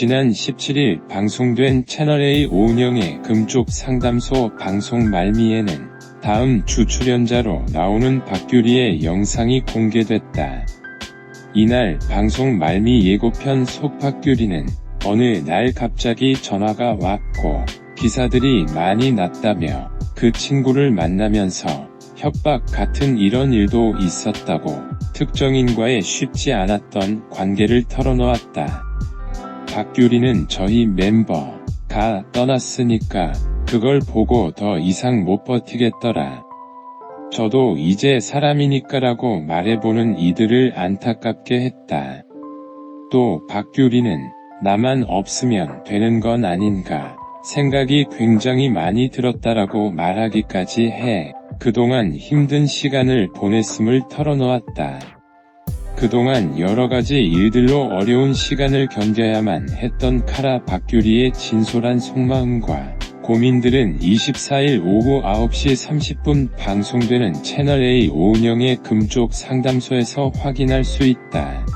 지난 17일 방송된 채널A 오은영의 금쪽 상담소 방송 말미에는 다음 주 출연자로 나오는 박규리의 영상이 공개됐다. 이날 방송 말미 예고편 속 박규리는 어느 날 갑자기 전화가 왔고 기사들이 많이 났다며 그 친구를 만나면서 협박 같은 이런 일도 있었다고 특정인과의 쉽지 않았던 관계를 털어놓았다. 박규리는 저희 멤버가 떠났으니까 그걸 보고 더 이상 못 버티겠더라. 저도 이제 사람이니까라고 말해보는 이들을 안타깝게 했다. 또 박규리는 나만 없으면 되는 건 아닌가 생각이 굉장히 많이 들었다라고 말하기까지 해 그동안 힘든 시간을 보냈음을 털어놓았다. 그동안 여러 가지 일들로 어려운 시간을 견뎌야만 했던 카라 박규리의 진솔한 속마음과 고민들은 24일 오후 9시 30분 방송되는 채널A 오은영의 금쪽 상담소에서 확인할 수 있다.